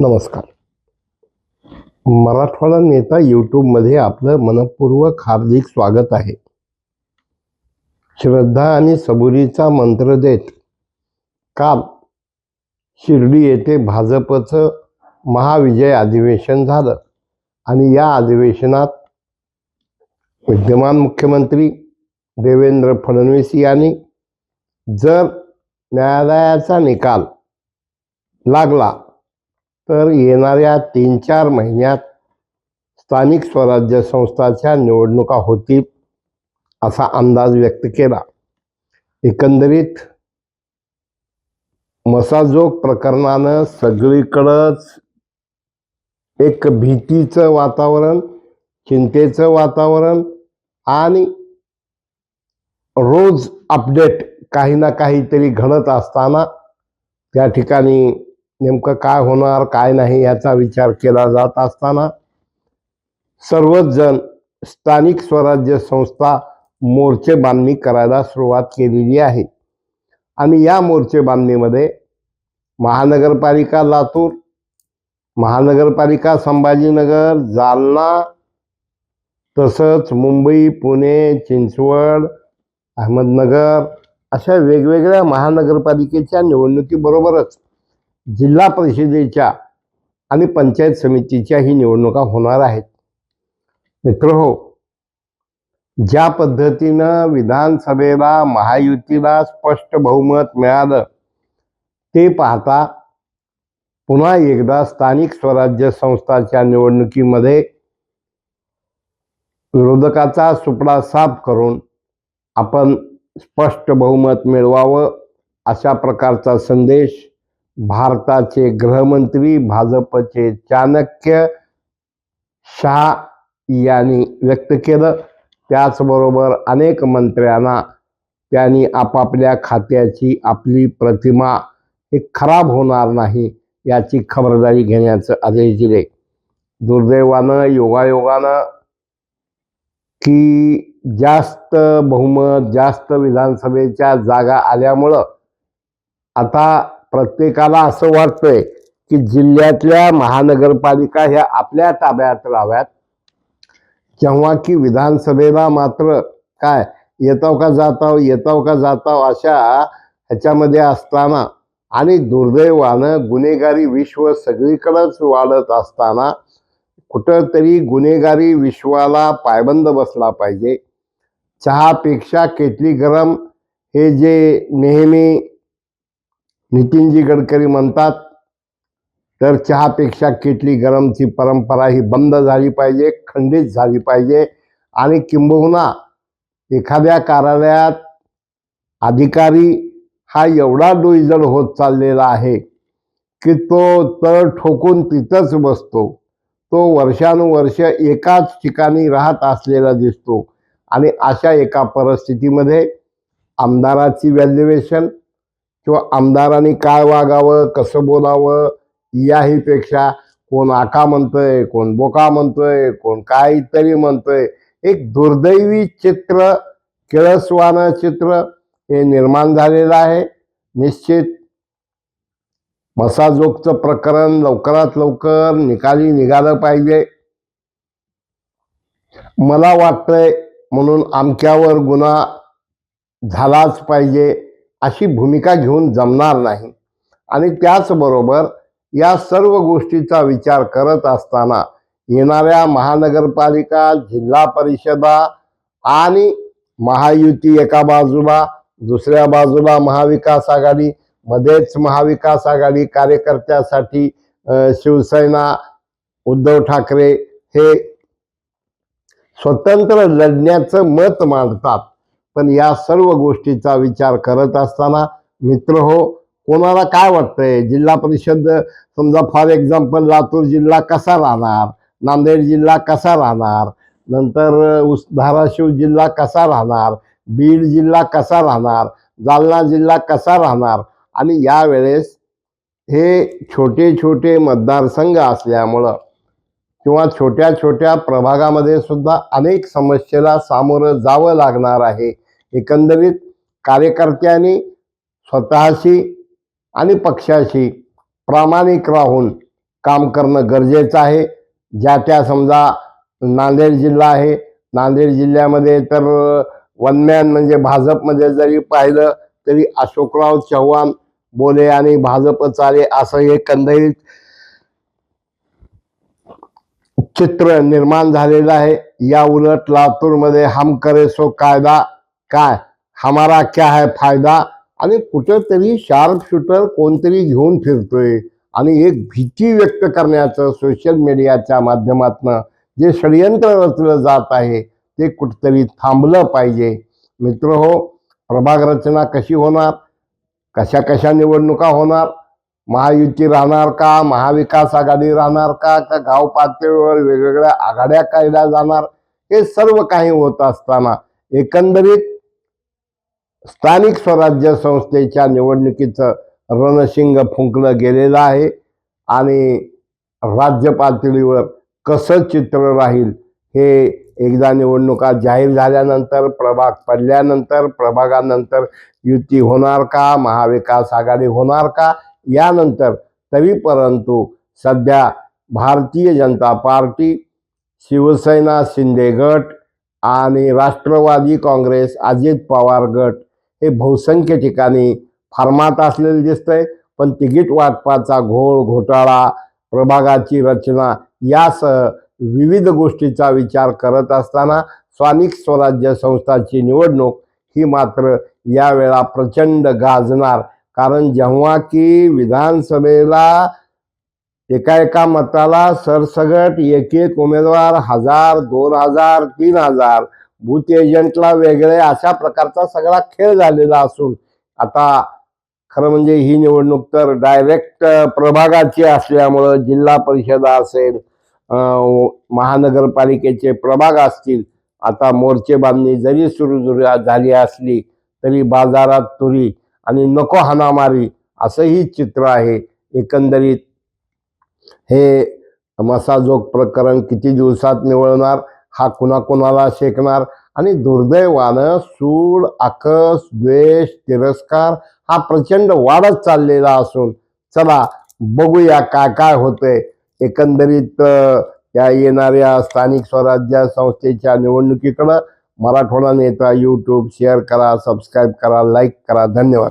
नमस्कार. मराठवाडा नेता यूट्यूबमध्ये आपलं मनपूर्वक हार्दिक स्वागत आहे. श्रद्धा आणि सबुरीचा मंत्र देत काल शिर्डी येथे भाजपचं महाविजय अधिवेशन झालं? आणि या अधिवेशनात विद्यमान मुख्यमंत्री देवेंद्र फडणवीस यांनी जर न्यायालयाचा निकाल लागला तर येणाऱ्या तीन चार महिन्यात स्थानिक स्वराज्य संस्थाच्या निवडणुका होतील असा अंदाज व्यक्त केला. एकंदरीत मसाजोग प्रकरणानं सगळीकडंच एक भीतीचं वातावरण चिंतेचं वातावरण आणि रोज अपडेट काही ना काहीतरी घडत असताना त्या ठिकाणी नेमकं काय होणार काय नाही याचा विचार केला जात असताना सर्वच जण स्थानिक स्वराज्य संस्था मोर्चे बांधणी करायला सुरुवात केलेली आहे. आणि या मोर्चे बांधणीमध्ये महानगरपालिका लातूर महानगरपालिका संभाजीनगर जालना तसंच मुंबई पुणे चिंचवड अहमदनगर अशा वेगवेगळ्या महानगरपालिकेच्या निवडणुकीबरोबरच जिल्हा परिषदेच्या आणि पंचायत समितीच्याही निवडणुका होणार आहेत. मित्र हो ज्या पद्धतीनं विधानसभेला महायुतीला स्पष्ट बहुमत मिळालं ते पाहता पुन्हा एकदा स्थानिक स्वराज्य संस्थाच्या निवडणुकीमध्ये विरोधकाचा सुपडा साफ करून आपण स्पष्ट बहुमत मिळवावं अशा प्रकारचा संदेश भारताचे गृहमंत्री भाजपचे चाणक्य शहा यांनी व्यक्त केलं. त्याचबरोबर अनेक मंत्र्यांना त्यांनी आपापल्या खात्याची आपली प्रतिमा ही खराब होणार नाही याची खबरदारी घेण्याचं आदेश दिले. दुर्दैवानं योगायोगानं की जास्त बहुमत जास्त विधानसभेच्या जागा आल्यामुळं आता प्रत्येकाला असं वाटतंय की जिल्ह्यातल्या महानगरपालिका ह्या आपल्या ताब्यात राहाव्यात. जेव्हा की विधानसभेला मात्र काय येताव का जाताव येताव का जाताव अशा ह्याच्यामध्ये असताना आणि दुर्दैवानं गुन्हेगारी विश्व सगळीकडंच वाढत असताना कुठंतरी गुन्हेगारी विश्वाला पायबंद बसला पाहिजे. चहापेक्षा केटली गरम हे जे नेहमी नितीनजी गडकरी म्हणतात तर चहापेक्षा केटली गरमची परंपरा ही बंद झाली पाहिजे खंडित झाली पाहिजे आणि किंबहुना एखाद्या कार्यालयात अधिकारी हा एवढा डोईजड होत चाललेला आहे की तो तळ ठोकून तिथंच बसतो. तो वर्षानुवर्ष एकाच ठिकाणी राहत असलेला दिसतो आणि अशा एका परिस्थितीमध्ये आमदाराची व्हॅल्युएशन किंवा आमदारांनी काय वागावं कसं बोलावं याहीपेक्षा कोण आका म्हणतोय कोण बोका म्हणतोय कोण काहीतरी म्हणतोय एक दुर्दैवी चित्र किळसवानं चित्र हे निर्माण झालेलं आहे. निश्चित मसाजोगचं प्रकरण लवकरात लवकर निकाली निघालं पाहिजे. मला वाटतंय म्हणून आमक्यावर गुन्हा झालाच पाहिजे. अशी भूमिका घेऊन जमणार नाही. आणि त्याचबरोबर या सर्व गोष्टीचा विचार करत असताना येणाऱ्या महानगरपालिका जिल्हा परिषदा आणि महायुती एका बाजूला दुसऱ्या बाजूला महाविकास आघाडी मध्येच महाविकास आघाडी कार्यकर्त्यासाठी शिवसेना उद्धव ठाकरे हे स्वतंत्र लढण्याचं मत मांडतात. पण या सर्व गोष्टीचा विचार करत असताना मित्र हो कोणाला काय वाटतंय? जिल्हा परिषद समजा फॉर एक्झाम्पल लातूर जिल्हा कसा राहणार? नांदेड जिल्हा कसा राहणार? नंतर उस धाराशिव जिल्हा कसा राहणार? बीड जिल्हा कसा राहणार? जालना जिल्हा कसा राहणार? आणि यावेळेस हे छोटे छोटे मतदारसंघ असल्यामुळं किंवा छोट्या छोट्या प्रभागामध्ये सुद्धा अनेक समस्येला सामोरं जावं लागणार आहे. एकंदरीत कार्यकर्त्यांनी स्वतःशी आणि पक्षाशी प्रामाणिक राहून काम करणं गरजेचं आहे. ज्या त्या समजा नांदेड जिल्हा आहे नांदेड जिल्ह्यामध्ये तर वनमॅन म्हणजे भाजपमध्ये जरी पाहिलं तरी अशोकराव चव्हाण बोले आणि भाजप चाले असं एकंदरीत चित्र निर्माण झालेलं आहे. या उलट लातूरमध्ये हम करे सो कायदा काय? हमारा क्या है फायदा? आणि कुठेतरी शार्प शूटर कोणतरी घेऊन फिरतोय. आणि एक भीती व्यक्त करण्याचं सोशल मीडियाच्या माध्यमातनं जे षडयंत्र रचलं जात आहे ते कुठंतरी थांबलं पाहिजे. मित्र हो प्रभाग रचना कशी होणार? कशा कशा निवडणुका होणार? महायुती राहणार का? महाविकास आघाडी राहणार का? का गाव पातळीवर वेगवेगळ्या आघाड्या काढल्या जाणार? हे सर्व काही होत असताना एकंदरीत स्थानिक स्वराज्य संस्थेच्या निवडणुकीचं रणशिंग फुंकलं गेलेलं आहे. आणि राज्य पातळीवर कसं चित्र राहील हे एकदा निवडणुका जाहीर झाल्यानंतर प्रभाग पडल्यानंतर प्रभागानंतर युती होणार का? महाविकास आघाडी होणार का? यानंतर तरी परंतु सध्या भारतीय जनता पार्टी शिवसेना शिंदे गट आणि राष्ट्रवादी काँग्रेस अजित पवार गट हे बहुसंख्य ठिकाणी फार्मात असलेले दिसतंय पण तिकीट वाटपाचा घोळ घोटाळा प्रभागाची रचना यासह विविध गोष्टीचा विचार करत असताना स्थानिक स्वराज्य संस्थाची निवडणूक ही मात्र यावेळा प्रचंड गाजणार. कारण जेव्हा की विधानसभेला एका एका मताला सरसगट एक एक उमेदवार हजार दोन हजार तीन हजार बूथ एजंटला वेगळे अशा प्रकारचा सगळा खेळ झालेला असून आता खरं म्हणजे ही निवडणूक तर डायरेक्ट प्रभागाची असल्यामुळं जिल्हा परिषद असेल महानगरपालिकेचे प्रभाग असतील आता मोर्चे बांधणी जरी सुरू झाली असली तरी बाजारात तुरी आणि नको हाणामारी असंही चित्र आहे. एकंदरीत हे मसाजोग प्रकरण किती दिवसात निवडणार हा कुणाकुणाला शेकणार आणि दुर्दैवानं सूड आकस द्वेष तिरस्कार हा प्रचंड वाढत चाललेला असून चला बघूया काय काय होतंय. एकंदरीत या येणाऱ्या स्थानिक स्वराज्य संस्थेच्या निवडणुकीकडं मराठवाडा नेता यूट्यूब शेअर करा सबस्क्राईब करा लाईक करा. धन्यवाद.